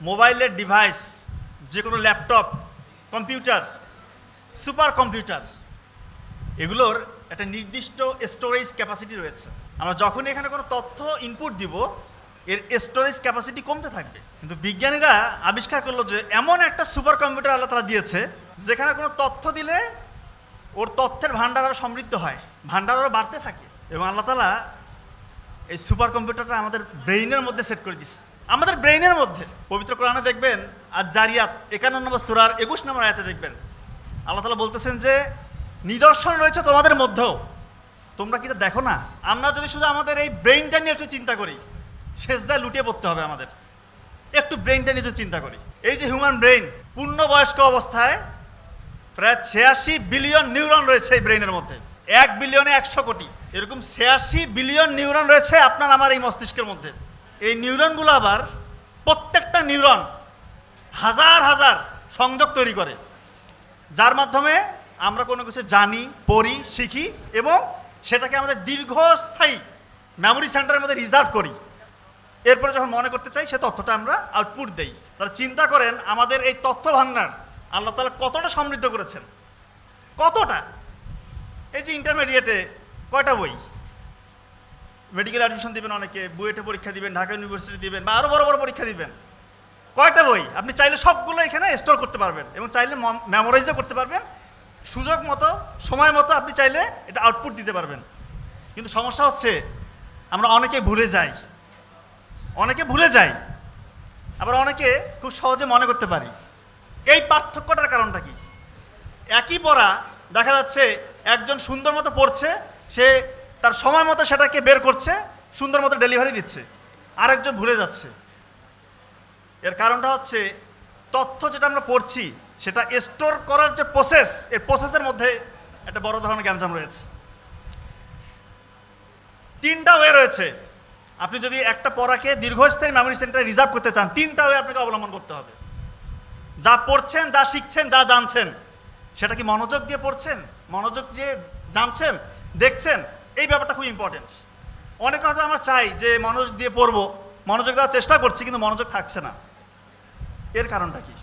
মোবাইলের ডিভাইস যে কোনো ল্যাপটপ কম্পিউটার সুপার কম্পিউটার এগুলোর একটা নির্দিষ্ট স্টোরেজ ক্যাপাসিটি রয়েছে। আমরা যখনই এখানে কোনো তথ্য ইনপুট দিব, এর স্টোরেজ ক্যাপাসিটি কমতে থাকবে। কিন্তু বিজ্ঞানীরা আবিষ্কার করল যে, এমন একটা সুপার কম্পিউটার আল্লাহ তারা দিয়েছে, যেখানে কোনো তথ্য দিলে ওর তথ্যের ভাণ্ডার আরও সমৃদ্ধ হয়, ভাণ্ডার আরও বাড়তে থাকে। এবং আল্লাহ তালা এই সুপার কম্পিউটারটা আমাদের ব্রেইনের মধ্যে সেট করে দিচ্ছে আমাদের ব্রেইনের মধ্যে। পবিত্র কোরআনে দেখবেন আর জারিয়াত একান্ন নম্বর সুরার একুশ নম্বর আয়াতে দেখবেন। আল্লাহ তালা বলতেছেন যে, নিদর্শন রয়েছে তোমাদের মধ্যেও। তোমরা কি তা দেখো না? আমরা যদি শুধু আমাদের এই ব্রেইনটা নিয়ে একটু চিন্তা করি শেষদায় লুটিয়ে পড়তে হবে আমাদের। একটু ব্রেইনটা নিয়ে যদি চিন্তা করি। এই যে হিউম্যান ব্রেইন পূর্ণবয়স্ক অবস্থায় প্রায় ছিয়াশি বিলিয়ন নিউরন রয়েছে এই ব্রেইনের মধ্যে। এক বিলিয়নে একশো কোটি। এরকম ছিয়াশি বিলিয়ন নিউরন রয়েছে আপনার, আমার এই মস্তিষ্কের মধ্যে। এই নিউরনগুলো আবার প্রত্যেকটা নিউরন হাজার হাজার সংযোগ তৈরি করে। যার মাধ্যমে আমরা কোনো কিছু জানি, পড়ি, শিখি এবং সেটাকে আমাদের দীর্ঘস্থায়ী মেমোরি সেন্টারের মধ্যে রিজার্ভ করি। এরপরে যখন মনে করতে চাই, সে তথ্যটা আমরা আউটপুট দেই। তারা চিন্তা করেন, আমাদের এই তথ্য ভান্ডার আল্লাহ তালা কতটা সমৃদ্ধ করেছেন। কতটা? এই যে ইন্টারমিডিয়েটে কয়টা বই? মেডিকেল অ্যাডমিশন দিবেন অনেকে, বুয়েটে পরীক্ষা দিবেন, ঢাকা ইউনিভার্সিটি দিবেন বা আরও বড় বড় পরীক্ষা দিবেন। কয়টা বই? আপনি চাইলে সবগুলো এখানে স্টোর করতে পারবেন এবং চাইলে মেমোরাইজও করতে পারবেন। সুযোগ মতো, সময় মতো আপনি চাইলে এটা আউটপুট দিতে পারবেন। কিন্তু সমস্যা হচ্ছে, আমরা অনেকে ভুলে যাই। অনেকে ভুলে যাই। আবার অনেকে খুব সহজে মনে করতে পারি। এই পার্থক্যটার কারণটা কি? একই পড়া, দেখা যাচ্ছে একজন সুন্দর মতো পড়ছে, সে তার সময় মতো সেটাকে বের করছে, সুন্দর মতো ডেলিভারি দিচ্ছে, আরেকজন ভুলে যাচ্ছে। এর কারণটা হচ্ছে, তথ্য যেটা আমরা পড়ছি, সেটা স্টোর করার যে প্রসেস এই প্রসেসের মধ্যে একটা বড় ধরনের গ্যামজাম রয়েছে। তিনটা ওয়ে রয়েছে। আপনি যদি একটা পড়াকে দীর্ঘস্থায়ী মেমোরি সেন্টারে রিজার্ভ করতে চান, তিনটা ওয়ে আপনাকে অবলম্বন করতে হবে। যা পড়ছেন, যা শিখছেন, যা জানছেন, সেটা কি মনোযোগ দিয়ে পড়ছেন? মনোযোগ দিয়ে জানছেন, দেখছেন? এই ব্যাপারটা খুব ইম্পর্টেন্ট অনেক হয়তো আমরা চাই যে মনোযোগ দিয়ে পড়ব, মনোযোগ দেওয়ার চেষ্টা করছি কিন্তু মনোযোগ থাকছে না। এর কারণটা কি?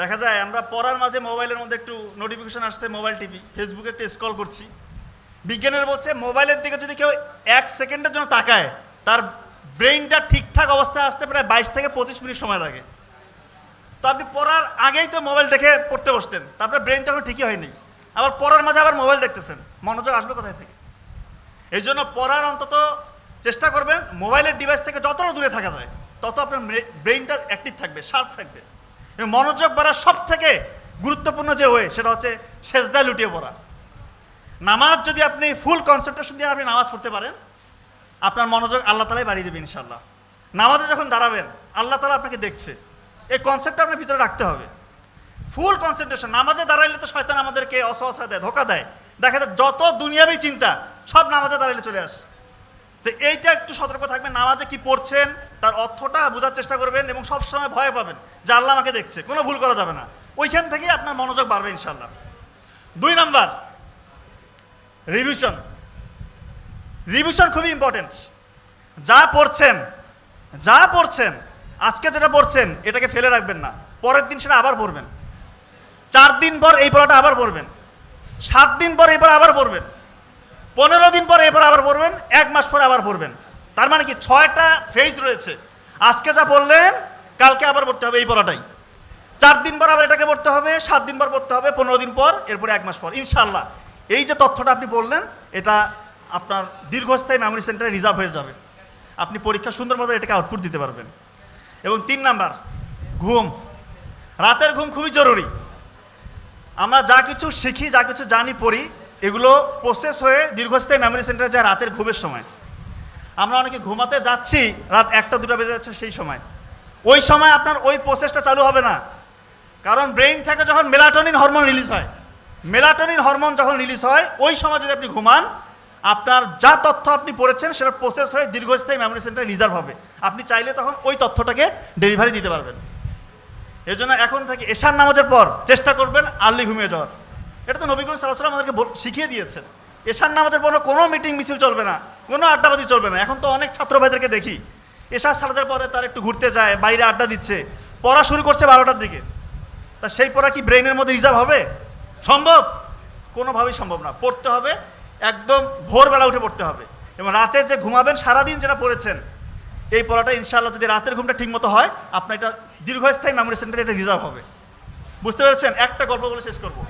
দেখা যায় আমরা পড়ার মাঝে মোবাইলের মধ্যে একটু নোটিফিকেশন আসছে, মোবাইল টিভি ফেসবুকে একটু স্ক্রল করছি। বিজ্ঞানের বলছে, মোবাইলের দিকে যদি কেউ এক সেকেন্ডের জন্য তাকায়, তার ব্রেইনটা ঠিকঠাক অবস্থায় আসতে প্রায় বাইশ থেকে পঁচিশ মিনিট সময় লাগে। তো আপনি পড়ার আগেই তো মোবাইল দেখে পড়তে বসতেন, তারপরে ব্রেইন তখন ঠিকই হয়নি। আবার পড়ার মাঝে আবার মোবাইল দেখতেছেন। মনোযোগ আসবে কোথায় থেকে? এই জন্য পড়ার অন্তত চেষ্টা করবেন, মোবাইলের ডিভাইস থেকে যতটা দূরে থাকা যায়, তত আপনার ব্রেইনটা অ্যাক্টিভ থাকবে শার্প থাকবে। এবং মনোযোগ বাড়ার সব থেকে গুরুত্বপূর্ণ যে ওয়ে সেটা হচ্ছে সেজদায় লুটিয়ে পড়া। নামাজ যদি আপনি ফুল কনসেন্ট্রেশন দিয়ে আপনি নামাজ পড়তে পারেন, আপনার মনোযোগ আল্লাহ তালাই বাড়িয়ে দেবে ইনশাল্লাহ নামাজে যখন দাঁড়াবেন, আল্লাহ তালা আপনাকে দেখছে। এই কনসেপ্টটা আপনার ভিতরে রাখতে হবে। ফুল কনসেন্ট্রেশন নামাজে দাঁড়াইলে তো শয়তান আমাদেরকে অসহসা দেয়, ধোকা দেয়। দেখা যায় যত দুনিয়াবি চিন্তা, সব নামাজে দাঁড়াইলে চলে আসে। তো এইটা একটু সতর্ক থাকবেন, নামাজে কি পড়ছেন, তার অর্থটা বোঝার চেষ্টা করবেন এবং সবসময় ভয় পাবেন যে আল্লাহ আমাকে দেখছে, কোনো ভুল করা যাবে না। ওইখান থেকেই আপনার মনোযোগ বাড়বে ইনশাল্লাহ দুই নাম্বার রিভিশন রিভিশন খুবই ইম্পর্টেন্ট যা পড়ছেন যা পড়ছেন, আজকে যেটা পড়ছেন, এটাকে ফেলে রাখবেন না। পরের দিন সেটা আবার পড়বেন। চার দিন পর এই পড়াটা আবার পড়বেন। সাত দিন পর এই পড়া আবার পড়বেন। পনেরো দিন পর এই পড়া আবার পড়বেন। এক মাস পরে আবার পড়বেন। তার মানে কি ছয়টা ফেজ রয়েছে। আজকে যা পড়লেন, কালকে আবার পড়তে হবে এই পড়াটাই। চার দিন পর আবার এটাকে পড়তে হবে, সাত দিন পর পড়তে হবে, পনেরো দিন পর, এরপরে এক মাস পর। ইনশাল্লাহ এই যে তথ্যটা আপনি বললেন এটা আপনার দীর্ঘস্থায়ী মেমোরি সেন্টারে রিজার্ভ হয়ে যাবে। আপনি পরীক্ষা সুন্দর মতো এটাকে আউটপুট দিতে পারবেন। এবং তিন নাম্বার, ঘুম। রাতের ঘুম খুবই জরুরি। আমরা যা কিছু শিখি, যা কিছু জানি, পড়ি, এগুলো প্রসেস হয়ে দীর্ঘস্থায়ী মেমোরি সেন্টারে যায় রাতের ঘুমের সময়। আমরা অনেকে ঘুমাতে যাচ্ছি, রাত একটা, দুটা বেজে যাচ্ছে সেই সময়। ওই সময় আপনার ওই প্রসেসটা চালু হবে না। কারণ ব্রেইন থেকে যখন মেলাটোনিন হরমোন রিলিজ হয় মেলাটনিন হরমোন যখন রিলিজ হয়, ওই সময় যদি আপনি ঘুমান, আপনার যা তথ্য আপনি পড়েছেন সেটা প্রসেস হয়ে দীর্ঘস্থায়ী মেমোরি সেন্টারে রিজার্ভ হবে। আপনি চাইলে তখন ওই তথ্যটাকে ডেলিভারি দিতে পারবেন। এই জন্য এখন থেকে এশার নামাজের পর চেষ্টা করবেন আর্লি ঘুমিয়ে যাওয়ার। এটা তো নবী করিম সাল্লাহ আমাদেরকে শিখিয়ে দিয়েছেন। এশার নামাজের পর কোনো মিটিং মিছিল চলবে না, কোনো আড্ডাবাজি চলবে না। এখন তো অনেক ছাত্র ভাইদেরকে দেখি, এশার সালাদের পরে তার একটু ঘুরতে যায়, বাইরে আড্ডা দিচ্ছে। পড়া শুরু করছে বারোটার দিকে। তা সেই পড়া কি ব্রেনের মধ্যে রিজার্ভ হবে? সম্ভব? কোনোভাবেই সম্ভব না। পড়তে হবে, একদম ভোরবেলা উঠে পড়তে হবে। এবং রাতে যে ঘুমাবেন, সারাদিন যেটা পড়েছেন এই পড়াটা ইনশাআল্লাহ যদি রাতের ঘুমটা ঠিকমতো হয়, আপনার এটা দীর্ঘস্থায়ী মেমোরি সেন্টারে এটা রিজার্ভ হবে। বুঝতে পেরেছেন? একটা গল্প বলে শেষ করব।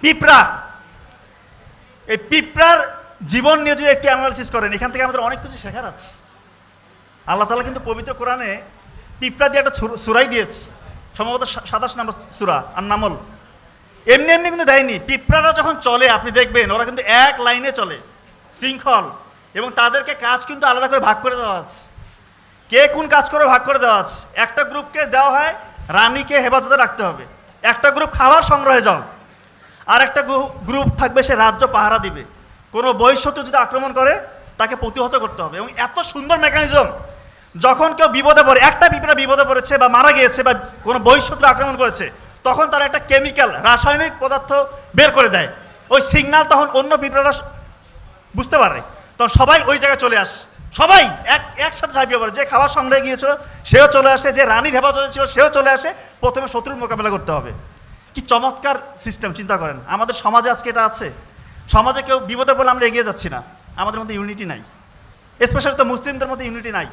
পিঁপড়া। এই পিঁপড়ার জীবন নিয়ে যদি একটু অ্যানালাইসিস করেন, এখান থেকে আমাদের অনেক কিছু শেখার আছে। আল্লাহ তালা কিন্তু পবিত্র কোরআনে পিঁপড়া দিয়ে একটা সুরাই দিয়েছে। সম্ভবত সাতাশ নম্বর সুরা আর নামল এমনি এমনি কিন্তু দেয়নি। পিঁপড়ারা যখন চলে, আপনি দেখবেন, ওরা কিন্তু এক লাইনে চলে। শৃঙ্খল। এবং তাদেরকে কাজ কিন্তু আলাদা করে ভাগ করে দেওয়া আছে। কে কোন কাজ করে ভাগ করে দেওয়া আছে? একটা গ্রুপকে দেওয়া হয়, রানীকে হেফাজতে রাখতে হবে। একটা গ্রুপ খাবার সংগ্রহে যাও। আর একটা গ্রুপ থাকবে, সে রাজ্য পাহারা দিবে। কোনো বহিঃশত্রু যদি আক্রমণ করে, তাকে প্রতিহত করতে হবে। এবং এত সুন্দর মেকানিজম যখন কেউ বিপদে পড়ে, একটা পিঁপড়া বিপদে পড়েছে বা মারা গিয়েছে বা কোনো বহিঃশত্রু আক্রমণ করেছে, তখন তারা একটা কেমিক্যাল রাসায়নিক পদার্থ বের করে দেয়। ওই সিগন্যাল তখন অন্য পিঁপড়ারা বুঝতে পারে। তখন সবাই ওই জায়গায় চলে আসে। সবাই এক, একসাথে ঝাঁপিয়ে পড়ে যে খাবার সংগ্রহে গিয়েছিল, সেও চলে আসে। যে রানীর হেফাজতে ছিল, সেও চলে আসে। প্রথমে শত্রুর মোকাবেলা করতে হবে। কি চমৎকার সিস্টেম চিন্তা করেন। আমাদের সমাজে আজকে এটা আছে। সমাজে কেউ বিপদে বলে আমরা এগিয়ে যাচ্ছি না। আমাদের মধ্যে ইউনিটি নাই। স্পেশালি তো মুসলিমদের মধ্যে ইউনিটি নাই।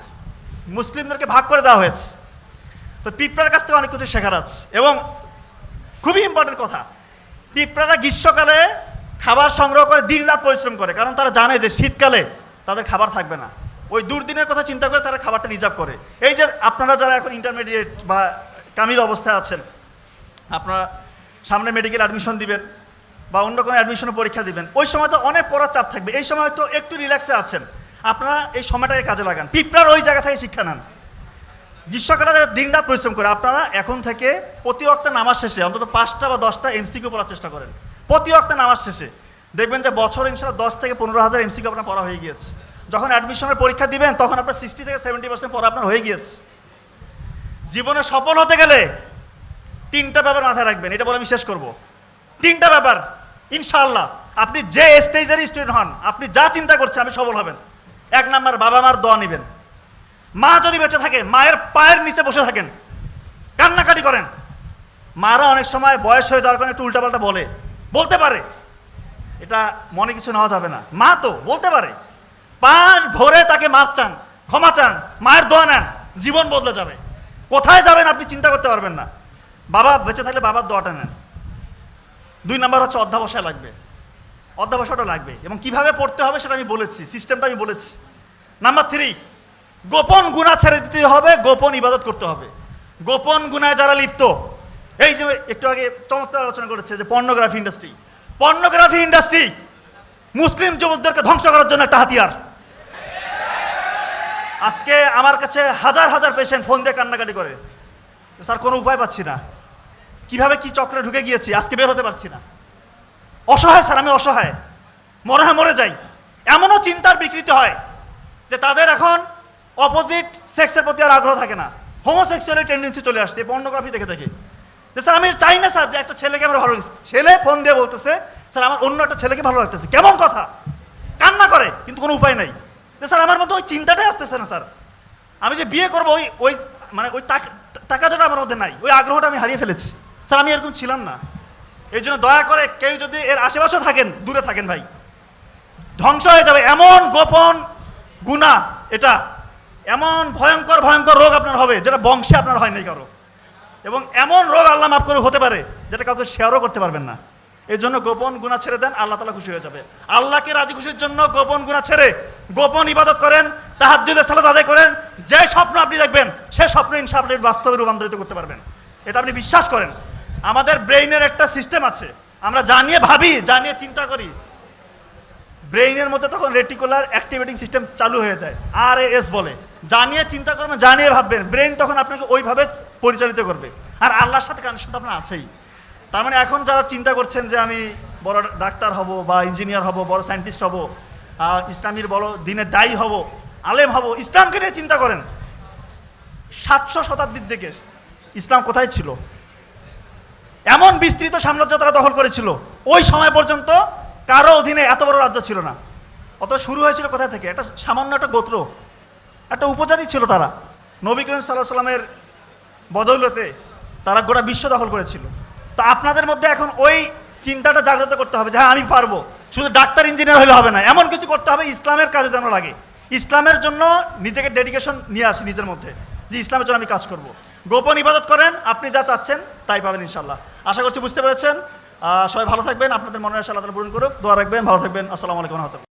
মুসলিমদেরকে ভাগ করে দেওয়া হয়েছে। তো পিঁপড়ার কাছ থেকে অনেক কিছু শেখার আছে। এবং খুবই ইম্পর্টেন্ট কথা। পিঁপড়ারা গ্রীষ্মকালে খাবার সংগ্রহ করে দিন রাত পরিশ্রম করে, কারণ তারা জানে যে শীতকালে তাদের খাবার থাকবে না। ওই দুর্দিনের কথা চিন্তা করে তারা খাবারটা রিজার্ভ করে। এই যে আপনারা যারা এখন ইন্টারমিডিয়েট বা কামিল অবস্থায় আছেন, আপনারা সামনে মেডিকেল অ্যাডমিশন দিবেন বা অন্য কোনো অ্যাডমিশনের পরীক্ষা দিবেন, ওই সময় তো অনেক পড়ার চাপ থাকবে। এই সময় তো একটু রিল্যাক্সে আছেন। আপনারা এই সময়টাকে কাজে লাগান। পিঁপড়ার ওই জায়গা থেকে শিক্ষা নেন। গ্রীষ্মকালে যারা দিন রাত পরিশ্রম করে, আপনারা এখন থেকে প্রতি নামাজ শেষে অন্তত পাঁচটা বা দশটা এমসিকিউ পড়ার চেষ্টা করেন। প্রতি অক্টে নামাজ শেষে দেখবেন যে বছর ইনশাল্লাহ দশ থেকে পনেরো হাজার এমসিকিউ আপনার পড়া হয়ে গিয়েছে। যখন অ্যাডমিশনের পরীক্ষা দিবেন, তখন আপনার সিক্সটি থেকে সেভেন্টি পার্সেন্ট পড়া আপনার হয়ে গিয়েছে। জীবনে সফল হতে গেলে তিনটা ব্যাপার মাথায় রাখবেন, এটা বলে আমি শেষ করব। তিনটা ব্যাপার, ইনশাআল্লাহ, আপনি যে স্টেজের স্টুডেন্ট হন, আপনি যা চিন্তা করছেন, আপনি সফল হবেন। এক নাম্বার, বাবা মার দোয়া নেবেন। মা যদি বেঁচে থাকে, মায়ের পায়ের নিচে বসে থাকেন, কান্নাকাটি করেন। মারা অনেক সময় বয়স হয়ে যাওয়ার কারণে একটু উল্টাপাল্টা বলে। বলতে পারে। এটা মনে কিছু নেওয়া যাবে না। মা তো, বলতে পারে। পা ধরে তাকে মাপ চান, ক্ষমা চান, মায়ের দোয়া নেন, জীবন বদলে যাবে। কোথায় যাবেন আপনি চিন্তা করতে পারবেন না। বাবা, বেঁচে থাকলে বাবার দোয়াটা নেন। দুই নাম্বার হচ্ছে অধ্যাবসায় লাগবে। অধ্যাবসায়টা লাগবে। এবং কীভাবে পড়তে হবে সেটা আমি বলেছি সিস্টেমটা আমি বলেছি। নাম্বার থ্রি গোপন গুণা ছেড়ে দিতে হবে, গোপন ইবাদত করতে হবে। গোপন গুণায় যারা লিপ্ত এই যে একটু আগে চমৎকার আলোচনা করেছে যে পর্নোগ্রাফি ইন্ডাস্ট্রি পর্নোগ্রাফি ইন্ডাস্ট্রি মুসলিম যুবকদেরকে ধ্বংস করার জন্য একটা হাতিয়ার। আজকে আমার কাছে হাজার হাজার পেশেন্ট ফোন দিয়ে কান্নাকাটি করে। স্যার, কোনো উপায় পাচ্ছি না। কীভাবে কি চক্রে ঢুকে গিয়েছি? আজকে বের হতে পারছি না। অসহায় স্যার, আমি অসহায়। মনে হয়, মরে যাই। এমনও চিন্তার বিকৃতি হয় যে তাদের এখন অপোজিট সেক্সের প্রতি আর আগ্রহ থাকে না। হোমোসেক্সুয়ালি টেন্ডেন্সি চলে আসছে পর্নোগ্রাফি দেখে দেখে। স্যার, আমি চাই না, স্যার, যে একটা ছেলেকে আমার ভালো লাগছে ছেলে ফোন দিয়ে বলতেছে, স্যার, আমার অন্য একটা ছেলেকে ভালো লাগতেছে। কেমন কথা? কান্না করে, কিন্তু কোনো উপায় নাই। যে, স্যার, আমার মধ্যে ওই চিন্তাটাই আসতেছে না, স্যার। আমি যে বিয়ে করব, ওই ওই মানে ওই টাকা টাকাটা আমার মধ্যে নাই। ওই আগ্রহটা আমি হারিয়ে ফেলেছি। স্যার, আমি এরকম ছিলাম না। এই জন্য দয়া করে কেউ যদি এর আশেপাশে থাকেন, দূরে থাকেন ভাই। ধ্বংস হয়ে যাবে এমন গোপন গুণা এটা। এমন ভয়ঙ্কর ভয়ঙ্কর রোগ আপনার হবে, যেটা বংশে আপনার হয় নাই কারও। এবং এমন রোগ আল্লাহ মাফ করে হতে পারে যেটা কাউকে শেয়ারও করতে পারবেন না। এই জন্য গোপন গুণা ছেড়ে দেন, আল্লাহ তালা খুশি হয়ে যাবে। আল্লাহকে রাজি খুশির জন্য গোপন গুণা ছেড়ে গোপন ইবাদত করেন যদি সালাদ আদায় করেন, যে স্বপ্ন আপনি দেখবেন, সে স্বপ্ন ইনশা আপনি বাস্তবে রূপান্তরিত করতে পারবেন। এটা আপনি বিশ্বাস করেন। আমাদের ব্রেইনের একটা সিস্টেম আছে। আমরা জানিয়ে ভাবি জানিয়ে চিন্তা করি ব্রেইনের মধ্যে তখন রেটিকুলার অ্যাক্টিভেটিং সিস্টেম চালু হয়ে যায় আর এস বলে। জানিয়ে চিন্তা করবেন জানিয়ে ভাববেন। ব্রেন তখন আপনাকে ওইভাবে পরিচালিত করবে। আর আল্লাহর সাথে কানেকশন তো আপনার আছেই। তার মানে এখন যারা চিন্তা করছেন যে আমি বড় ডাক্তার হব বা ইঞ্জিনিয়ার হব, বড় সায়েন্টিস্ট হব ইসলামীর বড় দিনে দায়ী হব, আলেম হব, ইসলামকে নিয়ে চিন্তা করেন। সাতশো শতাব্দীর দিকে ইসলাম কোথায় ছিল? এমন বিস্তৃত সাম্রাজ্য তারা দখল করেছিল। ওই সময় পর্যন্ত কারও অধীনে এত বড় রাজ্য ছিল না। অত শুরু হয়েছিল কোথা থেকে? একটা সামান্য একটা গোত্র। একটা উপজাতি ছিল তারা। নবী করিম সাল্লাহ সাল্লামের বদৌলতে তারা গোটা বিশ্ব দখল করেছিল। তো আপনাদের মধ্যে এখন ওই চিন্তাটা জাগ্রত করতে হবে যে হ্যাঁ আমি পারব। শুধু ডাক্তার, ইঞ্জিনিয়ার হলে হবে না, এমন কিছু করতে হবে ইসলামের কাজে যেন লাগে। ইসলামের জন্য নিজেকে ডেডিকেশন নিয়ে আসি নিজের মধ্যে, যে ইসলামের জন্য আমি কাজ করব। গোপন ইবাদত করেন, আপনি যা চাচ্ছেন তাই পাবেন ইনশাল্লাহ আশা করছি বুঝতে পেরেছেন? সবাই ভালো থাকবেন, আপনাদের মনে আসে আল্লাহ পূরণ করুক। দোয়া রাখবেন, ভালো থাকবেন। আসসালামু আলাইকুম